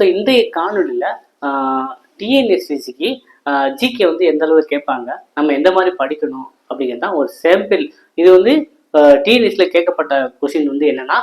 So இன்றைய காணொலியில் டிஎன்எஸ்டிசிக்கு GK வந்து எந்த அளவு கேட்பாங்க நம்ம எந்த மாதிரி படிக்கணும் அப்படிங்கிறது தான் ஒரு சாம்பிள் இது வந்து டிஎன்எஸ்ல கேட்கப்பட்ட கொஷின் வந்து என்னன்னா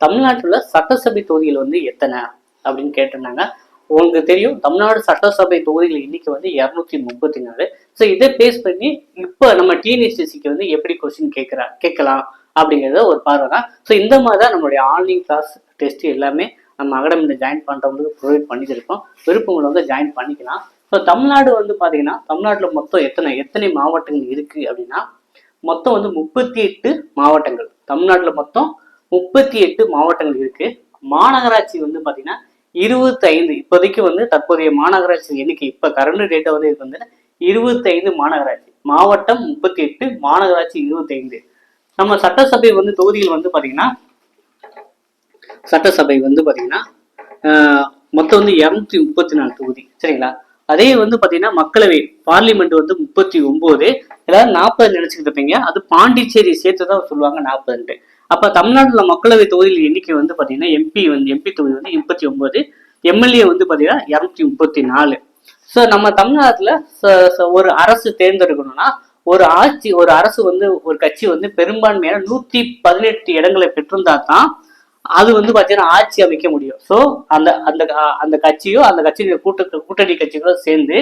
தமிழ்நாட்டில் சட்டசபை தொகுதிகள் வந்து எத்தனை அப்படின்னு கேட்டிருந்தாங்க. உங்களுக்கு தெரியும் தமிழ்நாடு சட்டசபை தொகுதிகள் இன்னைக்கு வந்து இரநூத்தி முப்பத்தி நாலு. ஸோ இதை பேஸ் பண்ணி இப்போ நம்ம டிஎன்எஸ்டிசிக்கு வந்து எப்படி கொஸ்டின் கேட்குறா கேட்கலாம் அப்படிங்கிறத ஒரு பார்வை தான் ஸோ இந்த மாதிரி தான் நம்மளுடைய ஆன்லைன் கிளாஸ் டெஸ்ட் எல்லாமே நம்ம அகாடமியில் ஜாயின் பண்ணுறவங்களுக்கு ப்ரொவைட் பண்ணியிருக்கோம் விருப்பங்களை வந்து ஜாயின் பண்ணிக்கலாம். ஸோ தமிழ்நாடு வந்து பார்த்தீங்கன்னா தமிழ்நாட்டில் மொத்தம் எத்தனை எத்தனை மாவட்டங்கள் இருக்குது அப்படின்னா மொத்தம் வந்து முப்பத்தி எட்டு மாவட்டங்கள். தமிழ்நாட்டில் மொத்தம் முப்பத்தி எட்டு மாவட்டங்கள் இருக்கு. மாநகராட்சி வந்து பார்த்தீங்கன்னா இருபத்தைந்து. இப்போதைக்கு வந்து தற்போதைய மாநகராட்சி எண்ணிக்கை இப்போ கரண்ட் டேட்டா வந்து இருக்கு வந்து இருபத்தைந்து மாநகராட்சி. மாவட்டம் முப்பத்தி எட்டு மாநகராட்சி இருபத்தைந்து. நம்ம சட்டசபை வந்து தொகுதிகள் வந்து பார்த்தீங்கன்னா சட்டசபை வந்து பார்த்தீங்கன்னா ஆஹ், மொத்தம் வந்து இரநூத்தி முப்பத்தி நாலு தொகுதி. சரிங்களா? அதே வந்து பார்த்தீங்கன்னா மக்களவை பார்லிமெண்ட் வந்து முப்பத்தி ஒன்பது எல்லாரும் நாற்பது நினைச்சுக்கிட்டு இருப்பீங்க. அது பாண்டிச்சேரி சேர்த்து தான் சொல்லுவாங்க நாற்பதுன்ட்டு. அப்போ தமிழ்நாட்டில் மக்களவை தொகுதியில் எண்ணிக்கை வந்து பார்த்தீங்கன்னா எம்பி வந்து எம்பி தொகுதி வந்து முப்பத்தி ஒன்பது எம்எல்ஏ வந்து பார்த்தீங்கன்னா இரநூத்தி முப்பத்தி நாலு. ஸோ நம்ம தமிழ்நாட்டில் ஒரு அரசு தேர்ந்தெடுக்கணும்னா ஒரு ஆட்சி ஒரு அரசு வந்து ஒரு கட்சி வந்து பெரும்பான்மையான நூற்றி பதினெட்டு இடங்களை பெற்றிருந்தா தான் அது வந்து பார்த்தீங்கன்னா ஆட்சி அமைக்க முடியும். ஸோ அந்த அந்த அந்த கட்சியோ அந்த கட்சியின் கூட்ட கூட்டணி கட்சிகளோ சேர்ந்து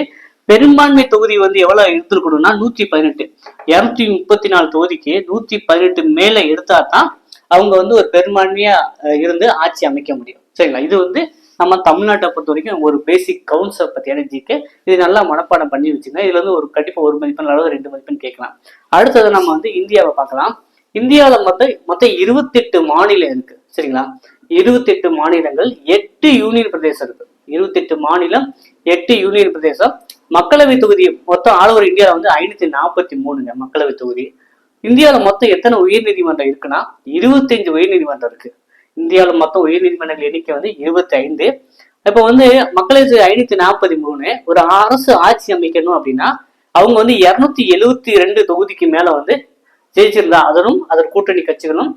பெரும்பான்மை தொகுதி வந்து எவ்வளவு எடுத்துருக்கணும்னா நூற்றி பதினெட்டு. இருநூத்தி முப்பத்தி நாலு தொகுதிக்கு நூற்றி பதினெட்டு மேலே எடுத்தா தான் அவங்க வந்து ஒரு பெரும்பான்மையா இருந்து ஆட்சி அமைக்க முடியும். சரிங்களா? இது வந்து நம்ம தமிழ்நாட்டை பொறுத்த வரைக்கும் ஒரு பேசிக் கவுன்சில் பத்தியான ஜிக்கு இது நல்லா மனப்பாடம் பண்ணி வச்சுங்க இதுல இருந்து ஒரு கண்டிப்பா ஒரு மதிப்பெண் அல்லது ரெண்டு மதிப்பெண் கேட்கலாம். அடுத்தது நம்ம வந்து இந்தியாவை பார்க்கலாம். இந்தியாவில் மொத்தம் மொத்தம் இருபத்தெட்டு மாநிலம் இருக்கு. சரிங்களா? இருபத்தெட்டு மாநிலங்கள் எட்டு யூனியன் பிரதேசம் இருக்கு. இருபத்தெட்டு மாநிலம் எட்டு யூனியன் பிரதேசம். மக்களவை தொகுதி மொத்தம் ஆல் ஓவர் இந்தியாவில் வந்து ஐநூத்தி நாற்பத்தி மூணுங்க மக்களவை தொகுதி. இந்தியாவில் மொத்தம் எத்தனை உயர்நீதிமன்றம் இருக்குன்னா இருபத்தஞ்சு உயர்நீதிமன்றம் இருக்கு. இந்தியாவில் மொத்தம் உயர்நீதிமன்றங்கள் எண்ணிக்கை வந்து இருபத்தி ஐந்து இப்போ வந்து மக்களவை ஐநூத்தி நாற்பத்தி மூணு ஒரு அரசு ஆட்சி அமைக்கணும் அப்படின்னா அவங்க வந்து இருநூத்தி எழுவத்தி ரெண்டு தொகுதிக்கு மேல வந்து ஜெயிச்சிருந்தா அதனும் அதன் கூட்டணி கட்சிகளும்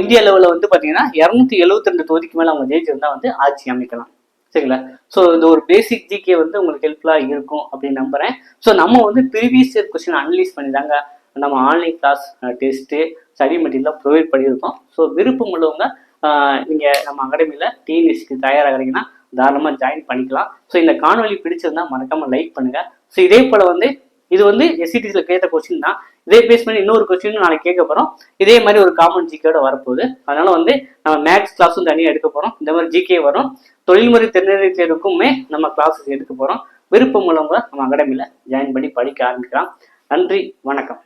இந்திய லெவலில் வந்து பார்த்தீங்கன்னா இரநூத்தி எழுபத்தி ரெண்டு தொகுதிக்கு மேலே அவங்க ஜெயிச்சிருந்தா வந்து ஆட்சி அமைக்கலாம். சரிங்களா? ஸோ இந்த ஒரு பேசிக் ஜிகே வந்து உங்களுக்கு ஹெல்ப்ஃபுல்லாக இருக்கும் அப்படின்னு நம்புகிறேன் ஸோ நம்ம வந்து ப்ரீவியஸ் இயர் கொஸ்டின் அனலைஸ் பண்ணி தாங்க நம்ம ஆன்லைன் கிளாஸ் டெஸ்ட்டு ஸ்டடி மெட்டீரியலாக ப்ரொவைட் பண்ணியிருக்கோம். ஸோ விருப்பம் உள்ளவங்க நீங்கள் நம்ம அகாடமியில் டிஎன்எஸ்க்கு தயாராகிறீங்கன்னா தாராளமாக ஜாயின் பண்ணிக்கலாம். ஸோ இந்த காணொலி பிடிச்சிருந்தா மறக்காமல் லைக் பண்ணுங்கள் ஸோ இதே போல் வந்து இது வந்து எஸ்சிடிஸில் கேட்ட கொஸ்டின் தான். இதே பேஸ் பண்ணி இன்னொரு கொஸ்டின் நாளைக்கு கேட்க போகிறோம் இதே மாதிரி ஒரு காமன் ஜிகேட வரப்போகுது. அதனால வந்து நம்ம மேக்ஸ் கிளாஸும் தனியாக எடுக்க போகிறோம் இந்த மாதிரி ஜிகே வரும். தொழில்முறை திறனறி தேர்வுக்குமே நம்ம கிளாஸஸ் எடுக்க போகிறோம் விருப்பம் உள்ளவங்க நம்ம அகாடமியில் ஜாயின் பண்ணி படிக்க ஆரம்பிக்கலாம். நன்றி. வணக்கம்.